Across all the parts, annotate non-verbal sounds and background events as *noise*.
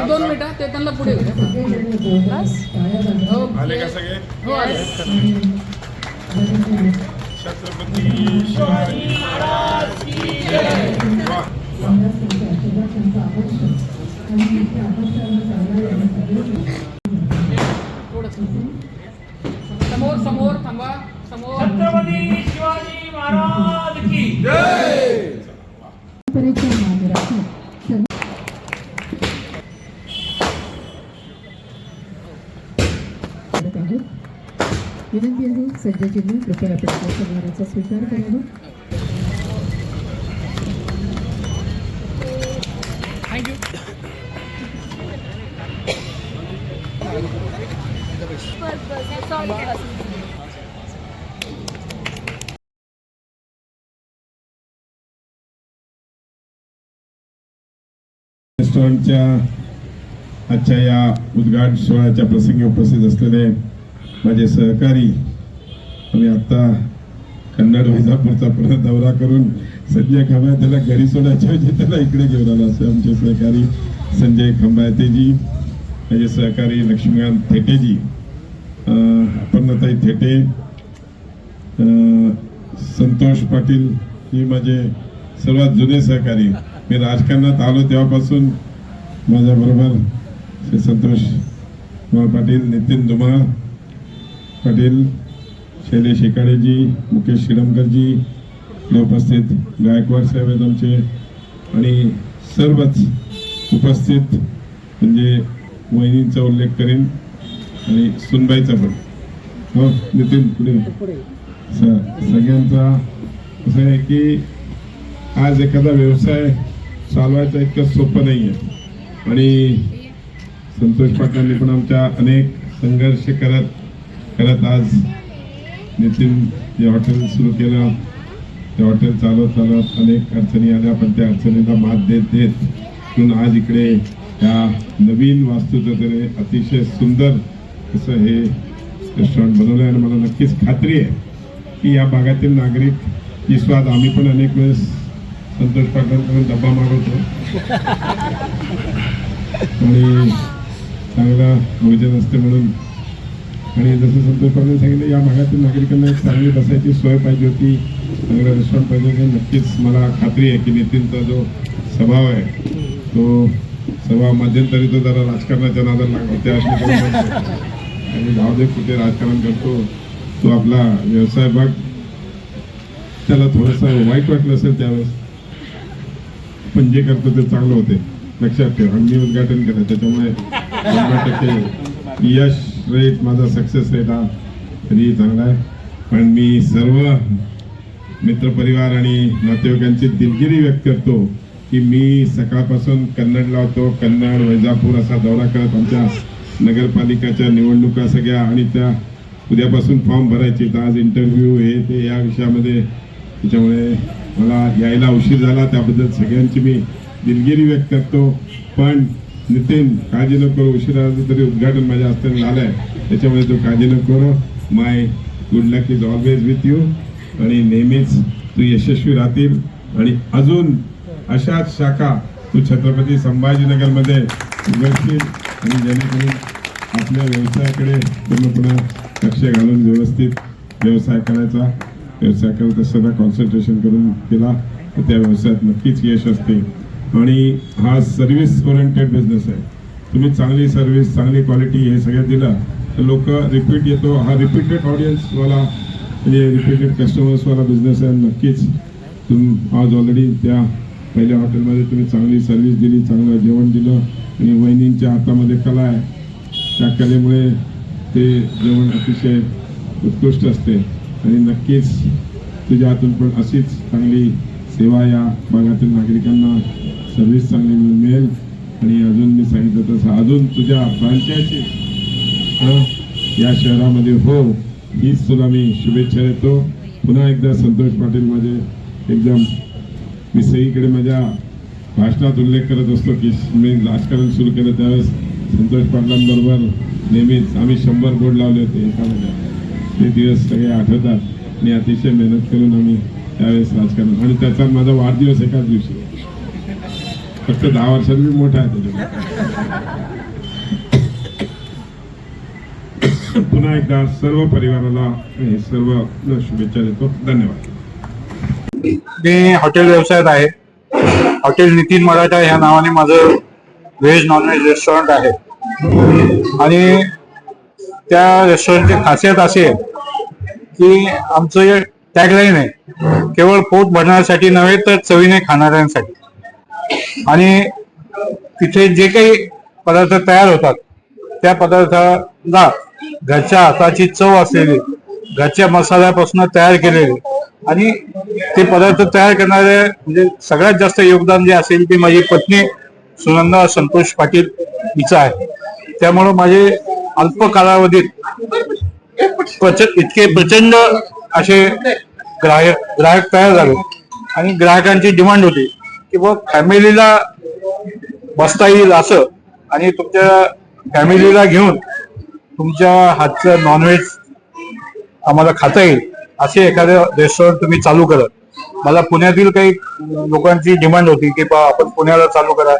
एक दोन मिनिटं ते त्यांना पुढे. आले का सगळे? हो आले. छत्रपती शिवाजी महाराज की जय. समोर समोर थांबा. समोर. छत्रपती शिवाजी महाराज की परंपरेच्या विनंती आहे सज्जजींनी कृपया आपण आपल्या सन्मानाचा स्वीकार करावा. रेस्टॉरंटच्या आजच्या या उद्घाटन सोहळ्याच्या प्रसंगी उपस्थित असलेले माझे सहकारी आम्ही आत्ता कन्नड विजापूरचा परत दौरा करून संजय खंबायतेला घरी सोडायच्या त्याला इकडे घेऊन आलो असे आमचे सहकारी संजय खंबायतेजी माझे सहकारी लक्ष्मीकांत थेटेजी अपर्णताई थेटे संतोष पाटील ही माझे सर्वात जुने सहकारी. मी राजकारणात आलो तेव्हापासून माझ्याबरोबर श्री संतोष कुमार पाटील नितीन धुमाळ पाटील शैलेश शेकाडेजी मुकेश शिरमकरजी उपस्थित गायकवाड साहेब आहेत आमचे. आणि सर्वच उपस्थित म्हणजे वहिनींचा उल्लेख करेन आणि सुनबाईचा पण. हो नितीन पुढे. स- सगळ्यांचा असं आहे की आज एखादा व्यवसाय चालवायचा इतकं सोपं नाही आहे. आणि संतोष पाटलांनी पण आमच्या अनेक संघर्ष करत करत आज नितीन जे हॉटेल सुरू केलं ते हॉटेल चालवत चालवत अनेक अडचणी आल्या पण त्या अडचणींना मात देत देत म्हणून आज इकडे ह्या नवीन वास्तुचं अतिशय सुंदर असं हे रेस्टॉरंट बनवलं आहे आणि मला नक्कीच खात्री आहे की या भागातील नागरिक विश्वास आम्ही पण अनेक वेळेस संतोष पाटलांकडून डब्बा मागवतो. *laughs* आणि चांगला भोजन असते म्हणून आणि जसं संतोष पाटील सांगितलं या भागातील नागरिकांना एक चांगली बसायची सोय पाहिजे होती. चांगलं रेस्टॉरंट पाहिजे होतं. नक्कीच मला खात्री आहे की नितीनचा जो स्वभाव आहे तो स्वभाव मध्यंतरी तो जरा राजकारणाच्या नादाला लागला. *laughs* आणि दे कुठे राजकारण करतो तो आपला व्यवसाय बघ. त्याला थोडंसं वाईट वाटलं असेल त्यावेळेस पण जे करतो ते चांगलं होते. लक्षात ठेव. आणि मी उद्घाटन केलं. त्याच्यामुळे शंभर टक्के यश रेट माझा सक्सेस रेट हा कधी चांगला आहे. पण मी सर्व मित्रपरिवार आणि नातेवाईकांची दिलगिरी व्यक्त करतो की मी सकाळपासून कन्नड लावतो. कन्नड वैजापूर असा दौरा करत आमच्या नगरपालिकाच्या निवडणुका सगळ्या आणि त्या उद्यापासून फॉर्म भरायचे. तर आज इंटरव्ह्यू हे ते या विषयामध्ये त्याच्यामुळे मला यायला उशीर झाला. त्याबद्दल सगळ्यांची मी दिलगिरी व्यक्त करतो. पण नितीन काळजी नको करू. उशिरा तरी उद्घाटन माझ्या हस्ते आलंय आहे त्याच्यामुळे तू काळजी नको करू. My good luck is always with you. आणि नेहमीच तू यशस्वी राहतील. आणि अजून अशाच शाखा तू छत्रपती संभाजीनगरमध्ये उघडशील. आणि जेणेकरून आपल्या व्यवसायाकडे पूर्णपणे लक्ष घालून व्यवस्थित व्यवसाय करायचा. व्यवसाय करत असताना कॉन्सन्ट्रेशन करून केला. तर त्या व्यवसायात नक्कीच यश असते. आणि हा सर्व्हिस ओरिएंटेड बिझनेस आहे. तुम्ही चांगली सर्व्हिस चांगली क्वालिटी हे सगळं दिलं तर लोक रिपीट येतो. हा रिपीटेड ऑडियन्सवाला म्हणजे रिपीटेड कस्टमर्सवाला बिझनेस आहे नक्कीच. तुम आज ऑलरेडी त्या पहिल्या हॉटेलमध्ये तुम्ही चांगली सर्व्हिस दिली चांगलं जेवण दिलं आणि वहिनींच्या हातामध्ये कला आहे. त्या कलेमुळे ते जेवण अतिशय उत्कृष्ट असते. आणि नक्कीच तुझ्या हातून पण अशीच चांगली सेवा या भागातील नागरिकांना सर्व्हिस चांगली मिळेल. आणि अजून मी सांगितलं तसं अजून तुझ्या फ्रँचायझी या शहरामध्ये हो हीच तुला मी शुभेच्छा देतो. पुन्हा एकदा संतोष पाटील माझे एकदम मी सगळीकडे माझ्या भाषणात उल्लेख करत असतो की मी राजकारण सुरू केलं त्यावेळेस संतोष पाटलांबरोबर नेहमीच आम्ही शंभर बोर्ड लावले होते एका महिन्यात ते दिवस सगळे आठवतात आणि अतिशय मेहनत करून आम्ही त्यावेळेस राजकारण. आणि त्याचा माझा वाढदिवस एकाच दिवशी. फक्त दहा वर्षात मी मोठा आहे त्याच्यामध्ये पुन्हा एकदा सर्व परिवाराला हे सर्व शुभेच्छा देतो. धन्यवाद. मी हॉटेल व्यवसायात आहे. हॉटेल नितीन मराठा ह्या नावाने माझं व्हेज नॉनव्हेज रेस्टॉरंट आहे. आणि त्या रेस्टॉरंटची खासियत अशी आहे की आमचं टॅगलाईन आहे. केवळ पोट भरण्यासाठी नव्हे तर चवीने खाणाऱ्यांसाठी. आणि तिथे जे काही पदार्थ तयार होतात त्या पदार्थाला घरच्या हाताची चव असलेली घरच्या मसाल्यापासून तयार केलेले आणि ते पदार्थ तयार करणारे म्हणजे सगळ्यात जास्त योगदान जे असेल ते माझी पत्नी सुनंदा संतोष पाटील हिचं आहे. त्यामुळं माझे अल्प कालावधीत प्रच इतके प्रचंड असे ग्राहक ग्राहक तयार झाले. आणि ग्राहकांची डिमांड होती की बघ फॅमिलीला बसता येईल असं. आणि तुमच्या फॅमिलीला घेऊन तुमच्या हातचं नॉनव्हेज आम्हाला खाता येईल असे एखादं रेस्टॉरंट तुम्ही चालू करा. मला पुण्यातील काही लोकांची डिमांड होती की बा आपण पुण्याला चालू करा.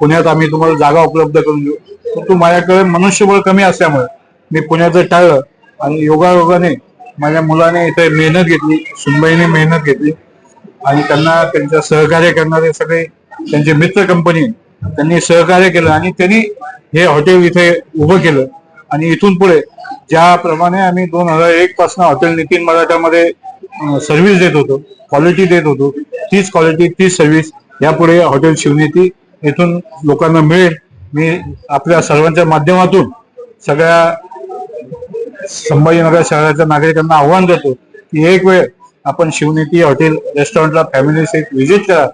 पुण्यात आम्ही तुम्हाला जागा उपलब्ध करून देऊ. परंतु माझ्याकडे मनुष्यबळ कमी असल्यामुळे मी पुण्याचं टाळलं. आणि योगायोगाने माझ्या मुलाने इथे मेहनत घेतली सुनबाईने मेहनत घेतली. आणि त्यांना त्यांच्या सहकार्य करणारे सगळे त्यांचे मित्र कंपनी त्यांनी सहकार्य केलं आणि त्यांनी हे हॉटेल इथे उभं केलं. आणि इथून पुढे ज्याप्रमाणे आम्ही दोन हजार एक पासून हॉटेल नितीन मराठामध्ये सर्व्हिस देत होतो क्वालिटी देत होतो तीच क्वालिटी तीच सर्व्हिस यापुढे हॉटेल शिवनीती इथून लोकांना मिळेल. मी आपल्या सर्वांच्या माध्यमातून सगळ्या संभाजीनगर शहराच्या नागरिकांना आव्हान देतो की एक वेळ आपण शिवनेती हॉटेल रेस्टॉरंटला फॅमिली सहित व्हिजिट करा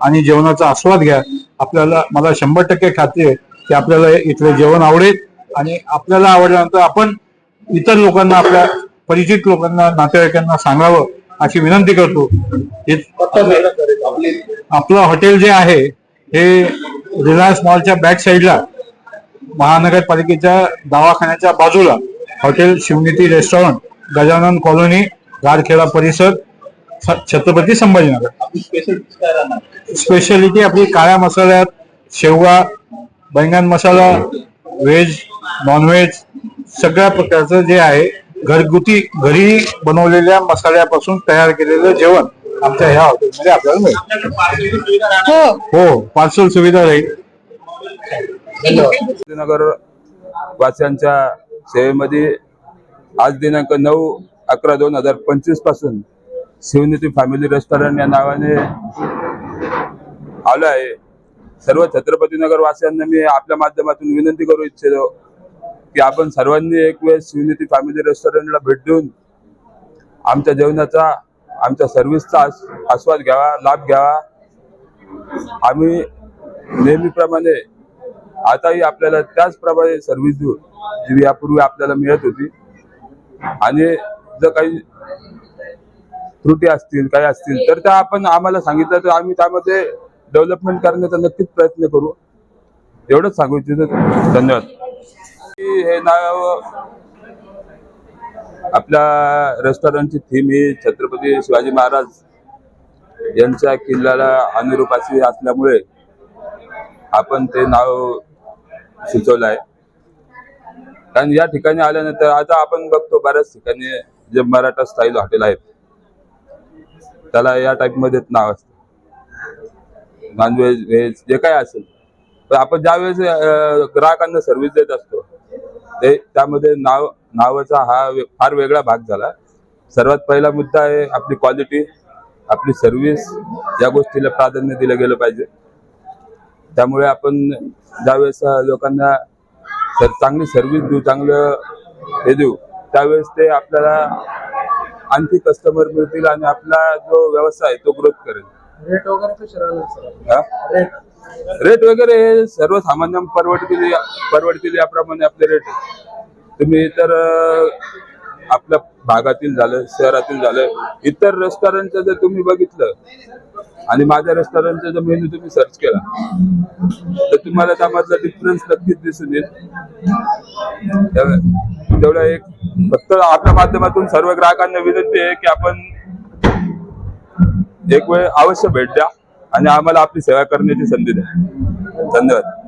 आणि जेवणाचा आस्वाद घ्या. आपल्याला मला शंभर टक्के खात्री आहे की आपल्याला इथले जेवण आवडेल आणि आपल्याला आवडल्यानंतर आपण इतर लोकांना आपल्या परिचित लोकांना नातेवाईकांना सांगावं अशी विनंती करतो. हे आपलं हॉटेल जे आहे हे रिलायन्स मॉलच्या बॅक साईडला महानगरपालिकेच्या दवाखान्याच्या बाजूला hotel Shivniti restaurant Gajanan colony Garkheda परिसर छ- छत्रपती संभाजीनगर. स्पेशालिटी आपली काळ्या मसाल्यात शेवगा बैंगन मसाला व्हेज नॉनव्हेज सगळ्या प्रकारचं जे आहे घरगुती घरी बनवलेल्या मसाल्यापासून तयार केलेलं जेवण आमच्या ह्या हॉटेलमध्ये आपल्याला मिळेल. हो. पार्सल सुविधा राहील. नगर वासियांच्या सेवेमध्ये आज दिनांक नऊ अकरा दोन हजार पंचवीसपासून शिवनीती फॅमिली रेस्टॉरंट या नावाने आलो आहे. सर्व छत्रपतीनगर वासियांना मी आपल्या माध्यमातून विनंती करू इच्छितो की आपण सर्वांनी एक वेळ शिवनीती फॅमिली रेस्टॉरंटला भेट देऊन आमच्या जेवणाचा आमच्या सर्व्हिसचा आस्वाद घ्यावा लाभ घ्यावा. आम्ही नेहमीप्रमाणे आताही आपल्याला त्याचप्रमाणे सर्व्हिस देऊ जी यापूर्वी आपल्याला मिळत होती. आणि जर काही त्रुटी असतील काही असतील तर त्या आपण आम्हाला सांगितलं तर आम्ही त्यामध्ये डेव्हलपमेंट करण्याचा नक्कीच प्रयत्न करू. एवढंच सांगू इच्छितो. धन्यवाद. की हे नाव आपल्या रेस्टॉरंटची थीम ही छत्रपती शिवाजी महाराज यांच्या किल्ल्याला अनुरूप अशी असल्यामुळे आपण ते नाव सुचवलं आहे. कारण या ठिकाणी आल्यानंतर आता आपण बघतो बऱ्याच ठिकाणी जे मराठा स्टाईल हॉटेल आहेत त्याला या टाईपमध्येच नाव असतं. नॉनव्हेज व्हेज जे काय असेल. पण आपण ज्यावेळेस ग्राहकांना सर्व्हिस देत असतो ते त्यामध्ये नाव नावाचा हा फार वेगळा भाग झाला. सर्वात पहिला मुद्दा आहे आपली क्वालिटी आपली सर्व्हिस या गोष्टीला प्राधान्य दिलं गेलं पाहिजे. त्यामुळे आपण ज्यावेळेस लोकांना तर चांगली सर्व्हिस देऊ चांगलं हे देऊ. त्यावेळेस ते आपल्याला आणखी कस्टमर मिळतील आणि आपला जो व्यवसाय आहे तो ग्रोथ करेल. रेट वगैरे हा? रेट वगैरे हे सर्वसामान्य परवडतील परवडतील याप्रमाणे आपले रेट आहे. तुम्ही इतर अं, आपल्या भागातील झालं शहरातील झालं इतर रेस्टॉरंटचं जर तुम्ही बघितलं आणि माझ्या रेस्टॉरंटचा जर मेन्यू तुम्ही सर्च केला तर तुम्हाला त्यामधला डिफरन्स नक्कीच दिसून येईल. तेवढं एक फक्त आपल्या माध्यमातून सर्व ग्राहकांना विनंती आहे की आपण एक वेळ अवश्य भेट द्या आणि आम्हाला आपली सेवा करण्याची संधी द्या. धन्यवाद.